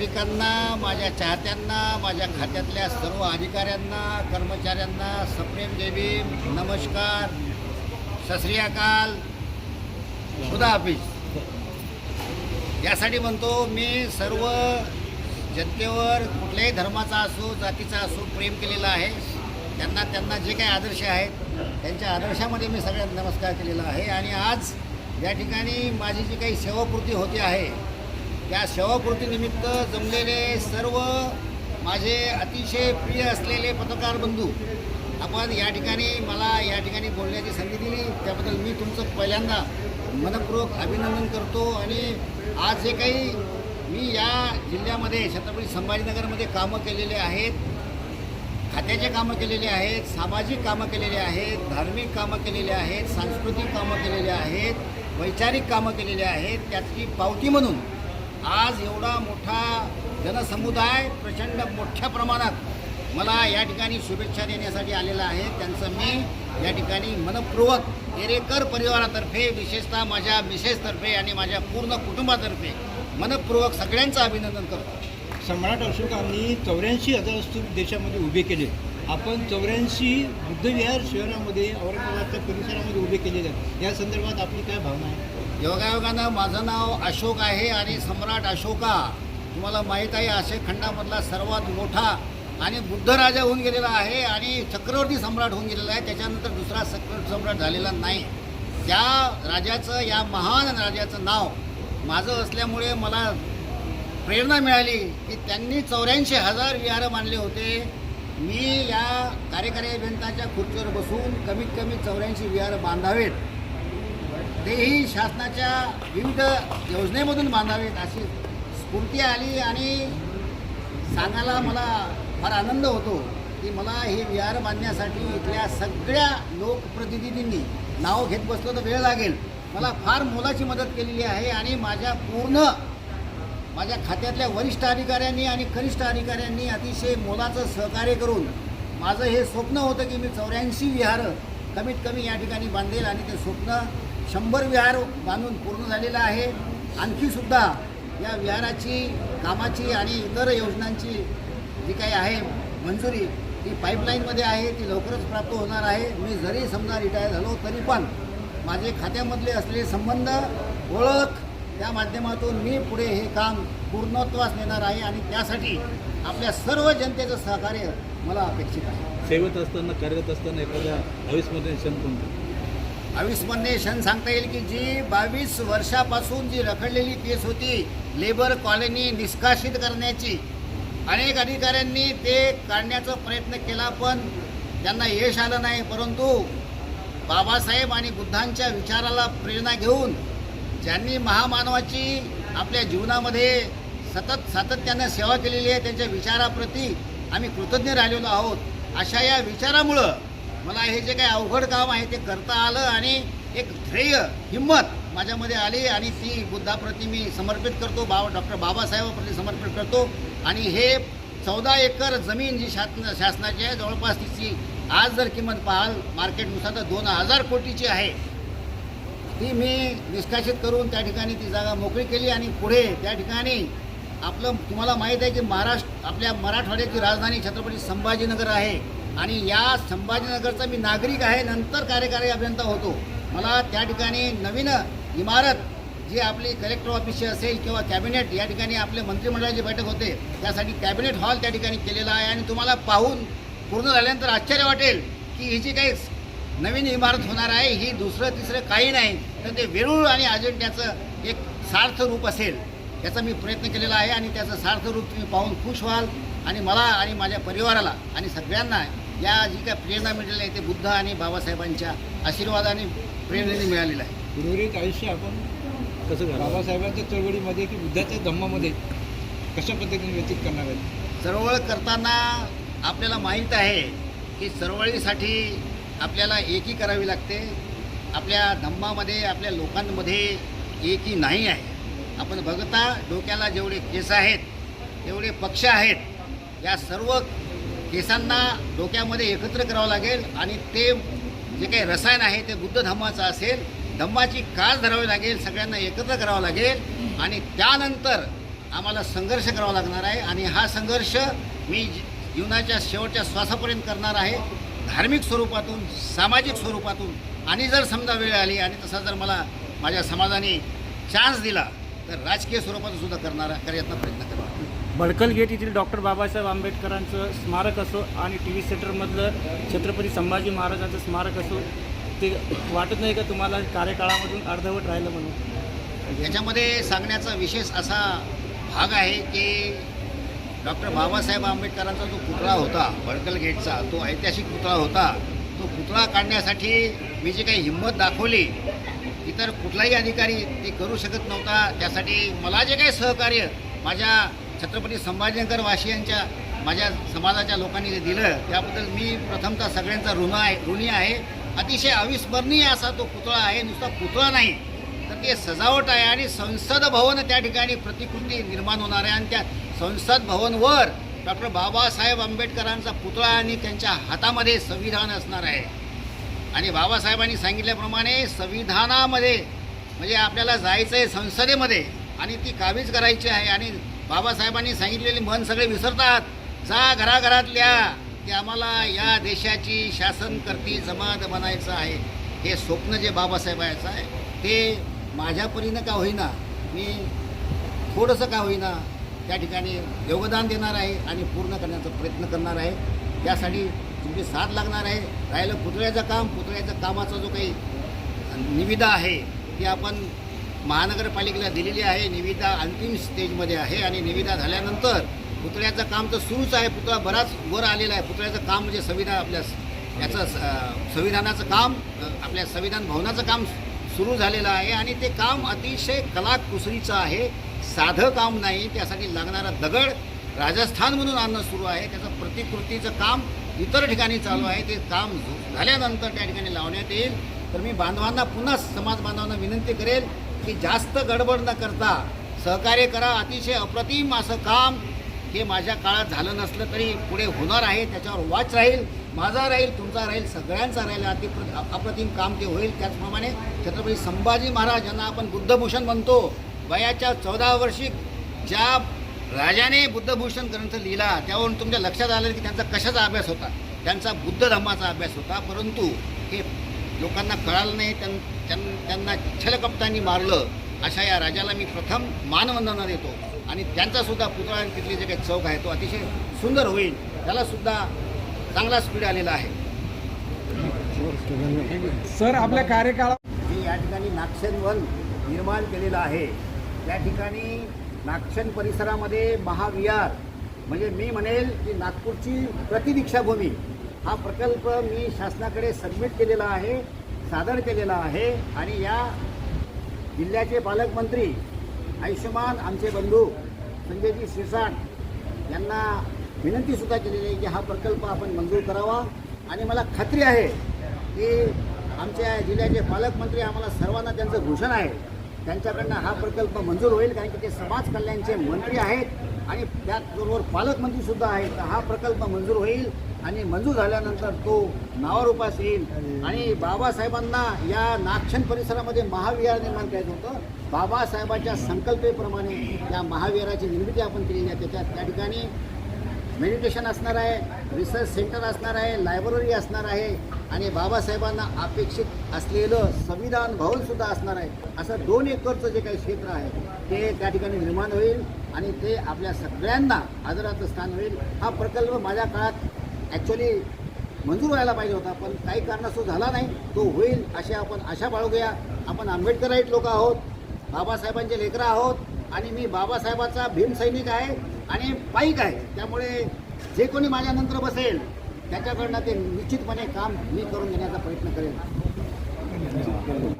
नागरिकांना माझ्या चाहत्यांना माझ्या खात्यातल्या सर्व अधिकाऱ्यांना कर्मचाऱ्यांना सप्रेम देवी नमस्कार सश्री अकाल खुदा हाफिज. यासाठी म्हणतो मी सर्व जनतेवर कुठल्याही धर्माचा असो जातीचा असो प्रेम केलेला आहे. त्यांना त्यांना जे काही आदर्श आहेत त्यांच्या आदर्शामध्ये मी सगळ्यांना नमस्कार केलेला आहे. आणि आज या ठिकाणी माझी जी काही सेवापूर्ती होती आहे त्या सेवापूर्तीनिमित्त जमलेले सर्व माझे अतिशय प्रिय असलेले पत्रकार बंधू आपण या ठिकाणी मला या ठिकाणी बोलण्याची संधी दिली. त्याबद्दल मी तुमचं पहिल्यांदा मनपूर्वक अभिनंदन करतो आणि आज जे काही मी या जिल्ह्यामध्ये छत्रपती संभाजीनगरमध्ये कामं केलेले आहेत खात्याचे कामं केलेले आहेत सामाजिक कामं केलेले आहेत धार्मिक कामं केलेले आहेत सांस्कृतिक कामं केलेले आहेत वैचारिक कामं केलेली आहेत त्याची पावती म्हणून आज एवढा मोठा जनसमुदाय प्रचंड मोठ्या प्रमाणात मला या ठिकाणी शुभेच्छा देण्यासाठी आलेला आहे. त्यांचं मी या ठिकाणी मनपूर्वक एरेकर परिवारातर्फे विशेषतः माझ्या मिसेसतर्फे आणि माझ्या पूर्ण कुटुंबातर्फे मनपूर्वक सगळ्यांचं अभिनंदन करतो. सम्राट अशोकांनी चौऱ्याऐंशी हजार स्तूप देशामध्ये उभे केले. आपण चौऱ्याऐंशी बुद्धविहार शहरामध्ये औरंगाबादच्या परिसरामध्ये उभे केलेले आहेत. या संदर्भात आपली काय भावना आहे? योगायोगानं माझं नाव अशोक आहे आणि सम्राट अशोका. तुम्हाला माहीत आहे अशोक खंडामधला सर्वात मोठा आणि बुद्ध राजा होऊन गेलेला आहे आणि चक्रवर्ती सम्राट होऊन गेलेला आहे. त्याच्यानंतर दुसरा चक्रवर्ती सम्राट झालेला नाही. त्या राजाचं या महान राजाचं नाव माझं असल्यामुळे मला प्रेरणा मिळाली की त्यांनी चौऱ्याऐंशी हजार विहार मानले होते. मी या कार्यकारी अभियंताच्या खुर्चीवर बसून कमीत कमी चौऱ्याऐंशी विहार बांधावेत. तेही शासनाच्या विविध योजनेमधून बांधावेत अशी स्फूर्ती आली आणि सांगायला मला फार आनंद होतो की मला हे विहार बांधण्यासाठी इथल्या सगळ्या लोकप्रतिनिधींनी नाव घेत बसलं तर वेळ लागेल. मला फार मोलाची मदत केलेली आहे आणि माझ्या पूर्ण माझ्या खात्यातल्या वरिष्ठ अधिकाऱ्यांनी आणि कनिष्ठ अधिकाऱ्यांनी अतिशय मोलाचं सहकार्य करून माझं हे स्वप्न होतं की मी चौऱ्याऐंशी विहार कमीत कमी या ठिकाणी बांधेल आणि ते स्वप्न शंभर विहार बांधून पूर्ण झालेलं आहे. आणखीसुद्धा या विहाराची कामाची आणि इतर योजनांची जी काही आहे मंजुरी ती पाईपलाईनमध्ये आहे ती लवकरच प्राप्त होणार आहे. मी जरी समजा रिटायर झालो तरी पण माझे खात्यामधले असलेले संबंध ओळख त्या माध्यमातून मी पुढे हे काम पूर्णत्वास नेणार आहे आणि त्यासाठी आपल्या सर्व जनतेचं सहकार्य मला अपेक्षित आहे. सेवेत असताना कार्यरत असताना एखाद्या अविस्मरणीय क्षण कोणता? अविस्मरणीय क्षण सांगता येईल की जी बावीस वर्षापासून जी रखडलेली केस होती लेबर कॉलनी निष्कासित करण्याची अनेक अधिकाऱ्यांनी ते काढण्याचा प्रयत्न केला पण त्यांना यश आलं नाही. परंतु बाबासाहेब आणि बुद्धांच्या विचाराला प्रेरणा घेऊन ज्यांनी महामानवाची आपल्या जीवनामध्ये सतत सातत्यानं सेवा केलेली आहे त्यांच्या विचाराप्रती आम्ही कृतज्ञ राहिलेलो आहोत. अशा या विचारामुळं मला हे जे काही अवघड काम आहे ते करता आलं आणि एक ध्येय हिंमत माझ्यामध्ये आली आणि ती बुद्धाप्रती मी समर्पित करतो बाबा डॉक्टर बाबासाहेबाप्रती समर्पित करतो. आणि हे चौदा एकर जमीन जी शासन शासनाची आहे जवळपास तिची आज जर किंमत पाहाल मार्केटनुसार तर दोन हजार कोटीची आहे. ती मी निष्कासित करून त्या ठिकाणी ती जागा मोकळी केली आणि पुढे त्या ठिकाणी आपलं तुम्हाला माहीत आहे की महाराष्ट्र आपल्या मराठवाड्याची राजधानी छत्रपती संभाजीनगर आहे. आणि या संभाजीनगरचा मी नागरिक आहे नंतर कार्यकारी अभियंता होतो. मला त्या ठिकाणी नवीन इमारत जी आपली कलेक्टर ऑफिसची असेल किंवा कॅबिनेट या ठिकाणी आपले मंत्रिमंडळाची बैठक होते. त्यासाठी कॅबिनेट हॉल त्या ठिकाणी केलेला आहे. आणि तुम्हाला पाहून पूर्ण झाल्यानंतर आश्चर्य वाटेल की ही जी काही नवीन इमारत होणार आहे ही दुसरं तिसरं काही नाही. तर ते वेरूळ आणि अजिंठ्याचं एक सार्थ रूप असेल याचा मी प्रयत्न केलेला आहे आणि त्याचं सार्थ रूप तुम्ही पाहून खुश व्हाल. आणि मला आणि माझ्या परिवाराला आणि सगळ्यांना या जी काय प्रेरणा मिळालेली आहे ते बुद्ध आणि बाबासाहेबांच्या आशीर्वादाने प्रेरणेने मिळालेलं आहे. उर्वरित आयुष्य आपण कसं बाबासाहेबांच्या चळवळीमध्ये की बुद्धाच्या धम्मामध्ये कशा पद्धतीने व्यतीत करणार आहेत? चळवळ करताना आपल्याला माहीत आहे की चळवळीसाठी आपल्याला एकी करावी लागते. आपल्या धम्मामध्ये आपल्या लोकांमध्ये एकी नाही आहे. आपण बघता डोक्याला जेवढे केस आहेत तेवढे पक्ष आहेत या सर्व केसांना डोक्यामध्ये एकत्र करावं लागेल आणि ते जे काही रसायन आहे ते बुद्ध धम्माचं असेल धम्माची कास धरावी लागेल सगळ्यांना एकत्र करावं लागेल आणि त्यानंतर आम्हाला संघर्ष करावा लागणार आहे आणि हा संघर्ष मी जी- जीवनाच्या शेवटच्या श्वासापर्यंत करणार आहे. धार्मिक स्वरूपातून सामाजिक स्वरूपातून आणि जर समजा वेळ आली आणि तसा जर मला माझ्या समाजाने चान्स दिला तर राजकीय स्वरूपातून सुद्धा करणारा करण्याचा प्रयत्न करणार बडकल गेट येथील डॉक्टर बाबासाहेब आंबेडकरांचं स्मारक असो आणि टी व्ही सेंटरमधलं छत्रपती संभाजी महाराजांचं स्मारक असो ते वाटत नाही का तुम्हाला कार्यकाळामधून अर्धवट राहिलं म्हणून? याच्यामध्ये सांगण्याचा विशेष असा भाग आहे की डॉक्टर बाबासाहेब आंबेडकरांचा जो पुतळा होता बडकल गेटचा तो ऐतिहासिक पुतळा होता. तो पुतळा काढण्यासाठी मी जी काही हिंमत दाखवली इतर कुठलाही अधिकारी ते करू शकत नव्हता. त्यासाठी मला जे काही सहकार्य माझ्या छत्रपती संभाजीनगर वासियांच्या माझ्या समाजाच्या लोकांनी जे दिलं त्याबद्दल मी प्रथमतः सगळ्यांचा ऋण आहे ऋणी आहे. अतिशय अविस्मरणीय असा तो पुतळा आहे नुसता पुतळा नाही. तर ते सजावट आहे आणि संसद भवन त्या ठिकाणी प्रतिकृती निर्माण होणार आहे आणि त्या संसद भवनवर डॉक्टर बाबासाहेब आंबेडकरांचा पुतळा आणि त्यांच्या हातामध्ये संविधान असणार आहे. आणि बाबासाहेबांनी सांगितल्याप्रमाणे संविधानामध्ये म्हणजे आपल्याला जायचं आहे संसदेमध्ये आणि ती काबीज करायची आहे. आणि बाबासाहेबांनी सांगितलेले मन सगळे विसरतात. जा घराघरातल्या की आम्हाला या देशाची शासनकर्ती जमात बनायचं आहे. हे स्वप्न जे बाबासाहेबांचं आहे ते माझ्या परीनं का होईना मी थोडंसं का होईना त्या ठिकाणी योगदान देणार आहे आणि पूर्ण करण्याचा प्रयत्न करणार आहे. त्यासाठी तुमची साथ लागणार आहे. राहिलं पुतळ्याचं काम पुतळ्याचं कामाचा जो काही निविदा आहे ती आपण महानगरपालिकेला दिलेली आहे. निविदा अंतिम स्टेजमध्ये आहे आणि निविदा झाल्यानंतर पुतळ्याचं काम तर सुरूच आहे. पुतळा बराच वर आलेला आहे. पुतळ्याचं काम म्हणजे संविधान आपल्या याचं संविधानाचं काम आपल्या संविधान भवनाचं काम सुरू झालेलं आहे आणि ते काम अतिशय कलाकुसरीचं आहे. साधं काम नाही त्यासाठी लागणारा दगड राजस्थानमधून आणणं सुरू आहे. त्याचं प्रतिकृतीचं काम इतर ठिकाणी चालू आहे. ते काम झाल्यानंतर त्या ठिकाणी लावण्यात येईल. तर मी बांधवांना पुन्हा समाज बांधवांना विनंती करेल की जास्त गडबड न करता सहकार्य करा. अतिशय अप्रतिम असं काम हे माझ्या काळात झालं नसलं तरी पुढे होणार आहे. त्याच्यावर वाच राहील माझा राहील तुमचा राहील सगळ्यांचा राहील. अति अप्रतिम काम ते होईल त्याचप्रमाणे छत्रपती संभाजी महाराज यांना आपण बुद्धभूषण म्हणतो. वयाच्या चौदा वर्षी ज्या राजाने बुद्धभूषण ग्रंथ लिहिला त्यावरून तुमच्या लक्षात आलं की त्यांचा कशाचा अभ्यास होता? त्यांचा बुद्ध धर्माचा अभ्यास होता. परंतु हे लोकांना कळालं नाही. त्यां त्यां- त्यांना छलकपटांनी मारलं. अशा या राजाला मी प्रथम मानवंदना देतो. आणि त्यांचा सुद्धा पुतळा आणि तिथले जे काही चौक आहे तो अतिशय सुंदर होईल. त्याला सुद्धा चांगला स्पीड आलेला आहे. सर आपल्या कार्यकाळात मी या ठिकाणी नागशन वन निर्माण केलेलं आहे. त्या ठिकाणी नागक्षण परिसरामध्ये महाविहार. म्हणजे मी म्हणेल की नागपूरची प्रतिदीक्षाभूमी. हा प्रकल्प मी शासनाकडे सबमिट केलेला आहे सादर केलेला आहे. आणि या जिल्ह्याचे पालकमंत्री आयुष्यमान आमचे बंधू संजयजी शिरसाट यांना विनंतीसुद्धा केलेली आहे की हा प्रकल्प आपण मंजूर करावा. आणि मला खात्री आहे की आमच्या जिल्ह्याचे पालकमंत्री आम्हाला सर्वांना त्यांचं भूषण आहे. त्यांच्याकडनं हा प्रकल्प मंजूर होईल कारण की ते समाज कल्याणचे मंत्री आहेत आणि त्याचबरोबर पालकमंत्रीसुद्धा आहेत. तर हा प्रकल्प मंजूर होईल आणि मंजूर झाल्यानंतर तो नावारूपास येईल. आणि बाबासाहेबांना या नागक्षण परिसरामध्ये महाविहार निर्माण करायचं होतं. बाबासाहेबांच्या संकल्पेप्रमाणे या महाविहाराची निर्मिती आपण केलेली आहे. त्याच्यात त्या ठिकाणी मेडिटेशन असणार आहे रिसर्च सेंटर असणार आहे लायब्ररी असणार आहे आणि बाबासाहेबांना अपेक्षित असलेलं संविधान भवनसुद्धा असणार आहे. असं दोन एकरचं जे काही क्षेत्र आहे ते त्या ठिकाणी निर्माण होईल आणि ते आपल्या सगळ्यांना आदराचं स्थान होईल. हा प्रकल्प माझ्या काळात ॲक्च्युली मंजूर व्हायला पाहिजे होता पण काही कारणास्तव झाला नाही. तो होईल अशी आपण आशा बाळगूया. आपण आंबेडकराईट लोक आहोत बाबासाहेबांचे लेकरं आहोत आणि मी बाबासाहेबाचा भीमसैनिक आहे. आणि पाईक आहे. त्यामुळे जे कोणी माझ्यानंतर बसेल त्याच्याकडनं ते निश्चितपणे काम मी करून घेण्याचा प्रयत्न करेन.